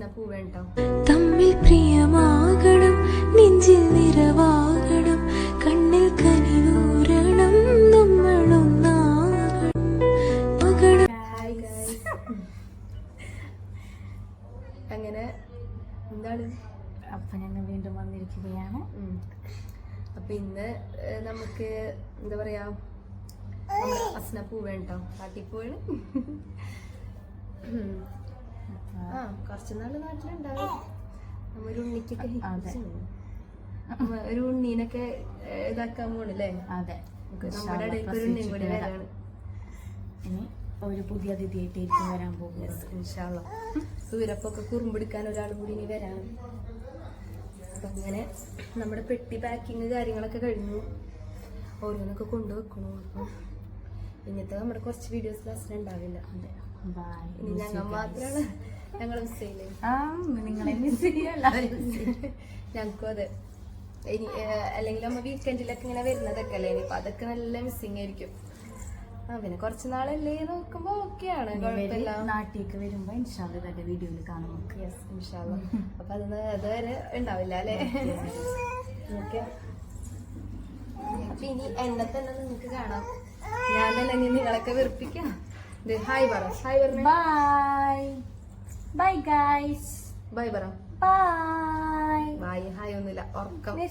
അസ്ന പൂവേട്ടോ തമ്മിൽ പ്രിയമാകണം നെഞ്ചിൽ നിറവാകണം കണ്ണിൽ കനിവൂരണം നമ്മളൊന്നാകണം. അങ്ങനെ എന്താണ്? അപ്പൊ ഞങ്ങൾ വീണ്ടും വന്നിരിക്കുകയാണ്. ഉം. അപ്പൊ ഇന്ന് നമുക്ക് എന്താ പറയാ? അസ്ന ഉം. ആ കുറച്ച് നാൾ നാട്ടിലുണ്ടാവും. ഒരു ഉണ്ണിക്കൊക്കെ ഉണ്ണീനൊക്കെ ഇതാക്കാൻ പോണല്ലേ? അതെ. നമ്മുടെ ഇടയ്ക്ക് ഒരു ഉണ്ണിയും കൂടി വരാണ്. ഇനി ഒരു പുതിയ അതിഥിയായിട്ടായിരിക്കും വരാൻ പോകുന്നത്. സൂരപ്പൊക്കെ കുറുമ്പെടുക്കാൻ ഒരാൾ കൂടി ഇനി വരാണ് അപ്പൊ അങ്ങനെ നമ്മുടെ പെട്ടി പാക്കിങ് കാര്യങ്ങളൊക്കെ കഴിഞ്ഞു. ഓരോന്നൊക്കെ കൊണ്ടുവെക്കണു. അപ്പം ഇന്നത്തെ നമ്മുടെ കുറച്ച് വീഡിയോസ് ക്ലാസ്സിൽ ഉണ്ടാവില്ല. അതെ. ഞങ്ങൾ മാത്രമാണ് ഞങ്ങൾ മിസ് ചെയ്യില്ലേ നിങ്ങളെ മിസ് ഞങ്ങൾക്കും അതെ. ഇനി അല്ലെങ്കിൽ നമ്മ വീക്കെൻഡിലൊക്കെ ഇങ്ങനെ വരുന്നതൊക്കെ അല്ലേ? ഇനിയിപ്പൊ അതൊക്കെ നല്ല മിസ്സിങ് ആയിരിക്കും. ആ പിന്നെ കുറച്ച് നാളല്ലേ നോക്കുമ്പോ ഓക്കെയാണ്. ആണ് കുഴപ്പമില്ല. നാട്ടിലേക്ക് വരുമ്പോ ഇൻഷാൽ വീഡിയോ വീഡിയോയിൽ കാണും. യെസ് ഇൻഷാല്ല അപ്പൊ അതൊന്ന് അതുവരെ ഉണ്ടാവില്ല അല്ലേ? ഓക്കെ അപ്പൊ ഇനി എന്നെ തന്നെ നിങ്ങൾക്ക് കാണാം. ഞാൻ തന്നെ ഇനി നിങ്ങളൊക്കെ വെറുപ്പിക്കാം. ഹായ് പറ. ഹായ് പറഞ്ഞ ബൈ ബൈ ഗൈസ് ബൈ പറ. ബൈ ബൈ ഹായ് ഒന്നുമില്ല. ഉറക്കം. ഹൈ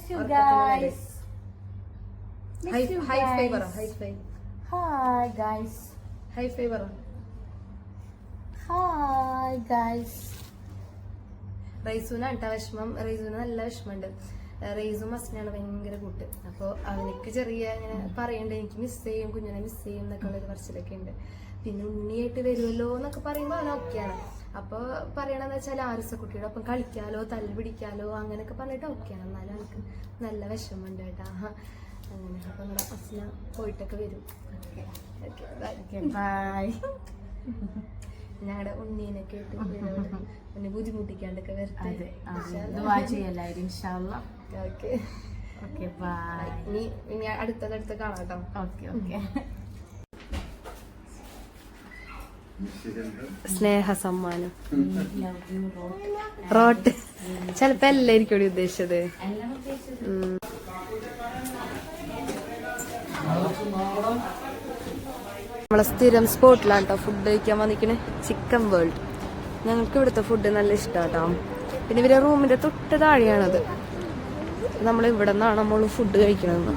ഹൈ ഫൈ പറ. High five hi guys high five പറ. ഹായ് ഗൈസ് റൈസൂന് കേട്ടോ. വിഷമം. റൈസൂന് നല്ല വിഷമമുണ്ട്. റൈസും അസ്നാണ് ഭയങ്കര കൂട്ട്. അപ്പോൾ അവനിക്ക് ചെറിയ ഇങ്ങനെ പറയണ്ട. എനിക്ക് മിസ് ചെയ്യും കുഞ്ഞിനെ മിസ് ചെയ്യും എന്നൊക്കെ ഉള്ളൊരു പറച്ചിലൊക്കെ ഉണ്ട്. പിന്നെ ഉണ്ണിയായിട്ട് വരുമല്ലോ എന്നൊക്കെ പറയുമ്പോൾ അവൻ ഓക്കെയാണ് പറയണെന്ന് പറയണമെന്ന് വെച്ചാൽ കുട്ടിയുടെ ഒപ്പം കളിക്കാലോ തല്ല് പിടിക്കാലോ അങ്ങനെയൊക്കെ പറഞ്ഞിട്ട് ഓക്കെയാണ് എന്നാലും എനിക്ക് നല്ല വിഷമമുണ്ട് കേട്ടാ. അങ്ങനെ അപ്പം നമ്മുടെ അസ്ന പോയിട്ടൊക്കെ വരും. ഞങ്ങളുടെ ഉണ്ണീനൊക്കെ കേട്ട് പിന്നെ ബുദ്ധിമുട്ടിക്കാണ്ടൊക്കെ വരട്ടെ. ഓക്കെ. ഇനി അടുത്തത് അടുത്ത് കാണാം കേട്ടോ. Okay okay. സ്നേഹ സമ്മാനം റോട്ട്. ചിലപ്പോ എല്ലായിരിക്കും കൂടി ഉദ്ദേശിച്ചത്. നമ്മളെ സ്ഥിരം സ്പോട്ടിലാണ് കേട്ടോ ഫുഡ് കഴിക്കാൻ വന്നിക്കണേ ചിക്കൻ വേൾഡ് ഞങ്ങൾക്ക് ഇവിടുത്തെ ഫുഡ് നല്ല ഇഷ്ടാട്ടോ. പിന്നെ ഇവരെ റൂമിന്റെ തൊട്ട് താഴെയാണത്. നമ്മൾ ഇവിടെ നിന്നാണ് നമ്മൾ ഫുഡ് കഴിക്കണമെന്ന്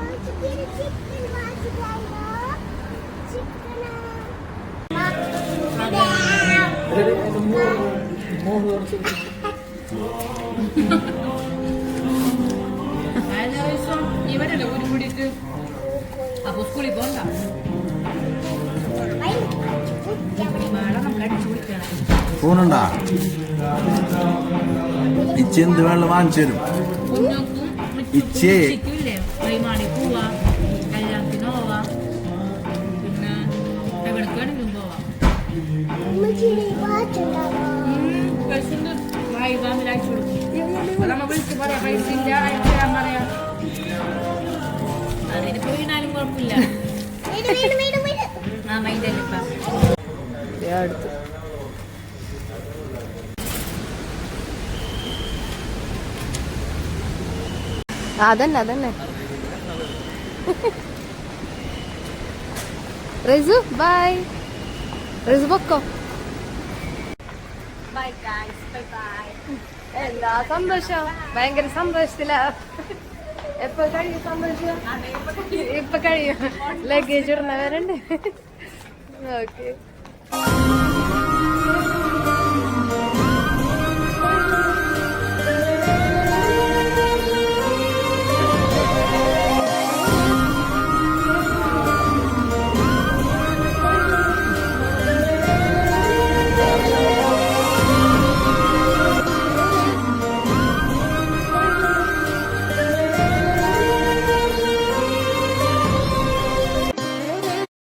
ഇവിടെ ഒരു കുടിക്ക് അപ്പൊ സ്കൂളിൽ കുടിക്കണം ഫോണുണ്ടാ? ഇച്ച എന്ത് വെള്ളം വാങ്ങിച്ചു തരും? ഇച്ചേ. വൈമാണി പോവാ കല്യാണത്തിന് പോവാ. പിന്നെ എവിടേക്ക് അടുത്ത് അതന്നെ അതന്നെ. റിസു ബൈ റിസു പൊക്കോ ബൈ ഗൈസ് ബൈ ബൈ എന്താ സന്തോഷം? ഭയങ്കര സന്തോഷത്തില. എപ്പോ കഴിയും സന്തോഷം? ഇപ്പൊ കഴിയും. ലഗേജ് ഇടുന്നവരുണ്ട്. ഓക്കെ